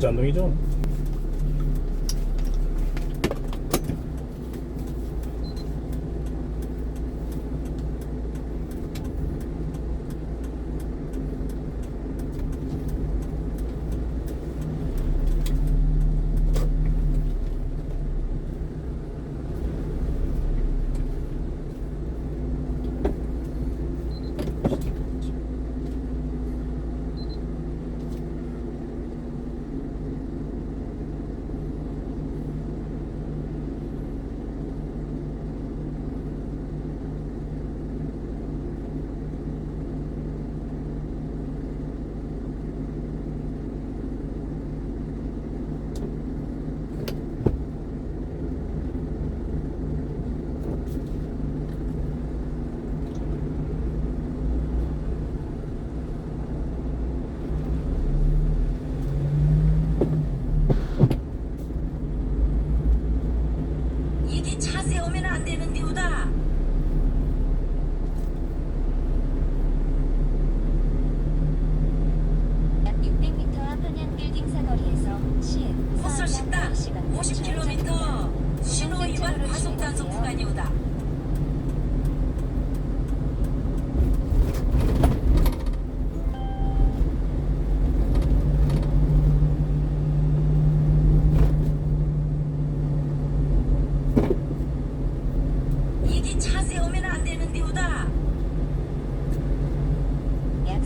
부잔동이죠. 이디 차 세우면 안 되는 디우다. 약 600m 앞 사거리에서 시흥 헛설 식당 50km 신호 위반 과속 단속 구간이 오다. 이디 차 세우면 안 되는 디우다. 약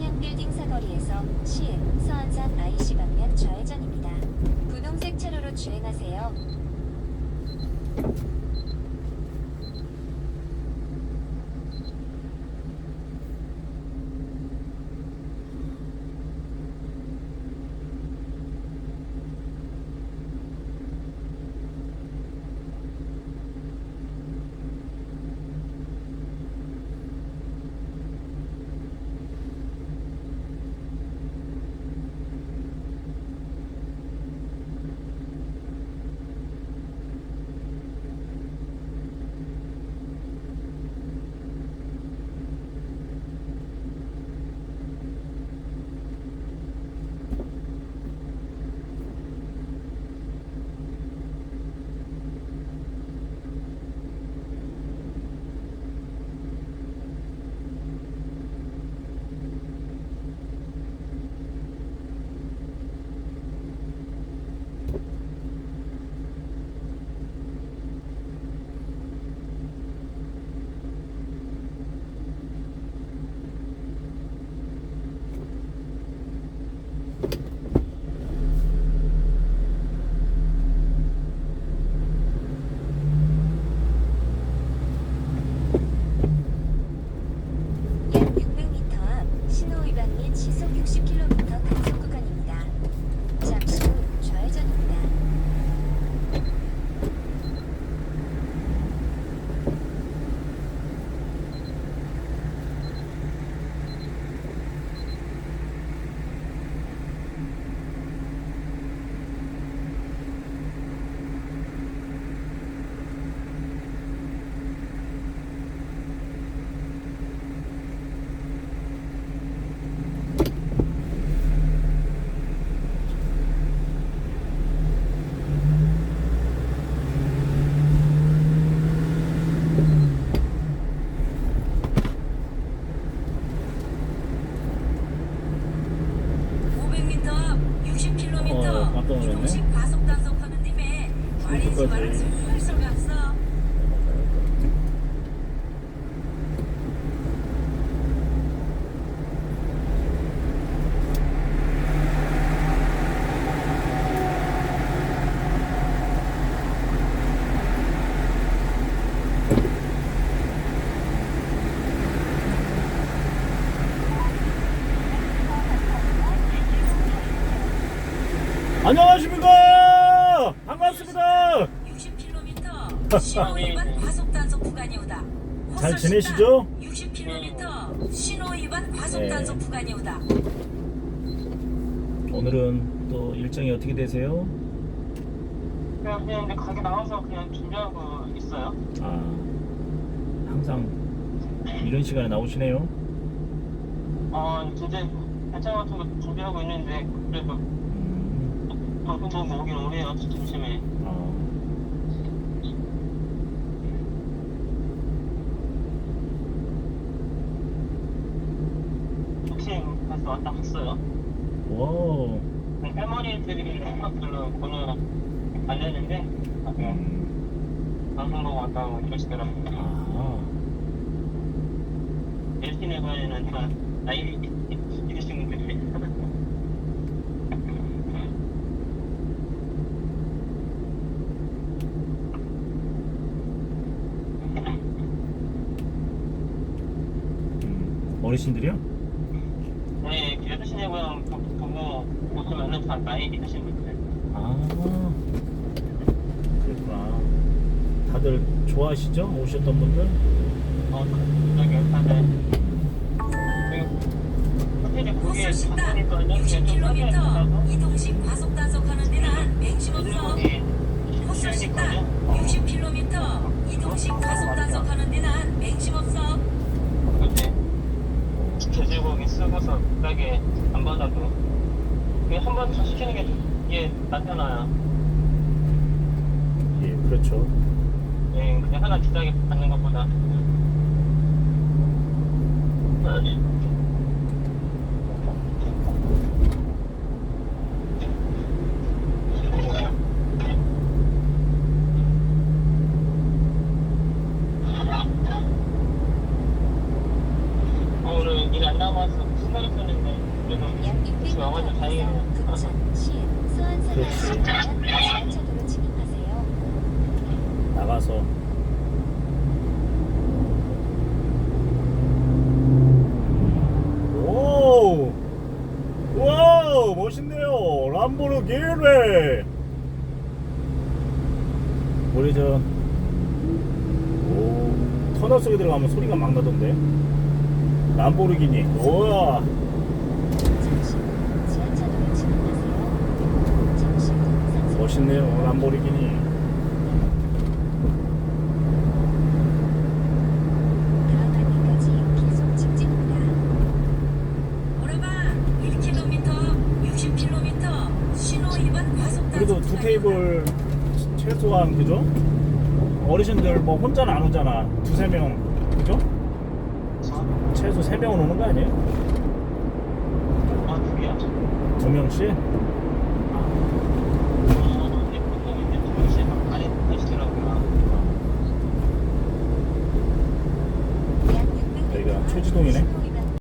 300m 앞 한양 빌딩 사거리에서 시흥 서안산 IC 방면 좌회전입니다. 분홍색 차로로 주행하세요. 약 600m 앞 신호 위반 및 시속 60km 단속 구간입니다. 잠시 후 좌회전입니다. 어, 60km 어, 깜짝 놀랐네. 이동식 과속 단속하는. 안녕하십니까. 반갑습니다. 60km 신호 위반 과속 단속 구간이 오다. 잘 지내시죠? 60km 신호 위반 과속 네. 단속 구간이 오다. 오늘은 또 일정이 어떻게 되세요? 그냥 그냥 이제 가게 나와서 그냥 준비하고 있어요. 아, 항상 이런 시간에 나오시네요. 어 이제 배차 같은 거 준비하고 있는데 그래도 음, 방금 보면 오긴 오네요. 점심에. 아, 복싱 가서 왔다 갔어요. 와우. 할머니들이 별로 번호 알렸는데 아, 그냥 음, 방송 보고 왔다고 그러시더라고요. 아, 엘티네바에는 다 나이 있으신 분들이 음, 어르신들이요? 네, 기르시네고요 보고 오시면은 다 나이 있으신 분들. 아, 그렇구나. 다들 좋아하시죠? 오셨던 분들? 어, 저기 다들 그 호텔이 싸게 60km 하고 이동식 과속 단속하는 데는 맹심 없어. 거기 호수 식당 시원이거든요. 60km 이동식 과속 단속하는 데는 맹심 없어. 근데 돼지고기 쓰고서 비싸게 안 받아도 한번 더 시키는 게 이게 낫잖아요. 예, 그렇죠. 예, 그냥 하나 비싸게 받는 것보다. 어, 오늘 일 안 남아서 신나겠었는데 그래도 약 600m 와가지고 다행이네요. 앞에서 부천, 시흥, 수원사를 그렇지. 지나면 지하차도로 진입하세요. 나가서 오! 와우! 멋있네요. 람보르기니. 우리 저 오, 터널 속에 들어가면 소리가 막 나던데. 람보르기니. 우와. 멋있네요. 람보르기니. 다음 안내까지 계속 직진입니다. 오르반 1km 60km 신호 위반 과속 그래도 두. 테이블 최소한 그죠? 어르신들 뭐 혼자는 안 오잖아. 두세 명? 최소 세 명은 오는 거 아니에요? 아, 두 개야? 두 명씩? 600m 여기가. 신호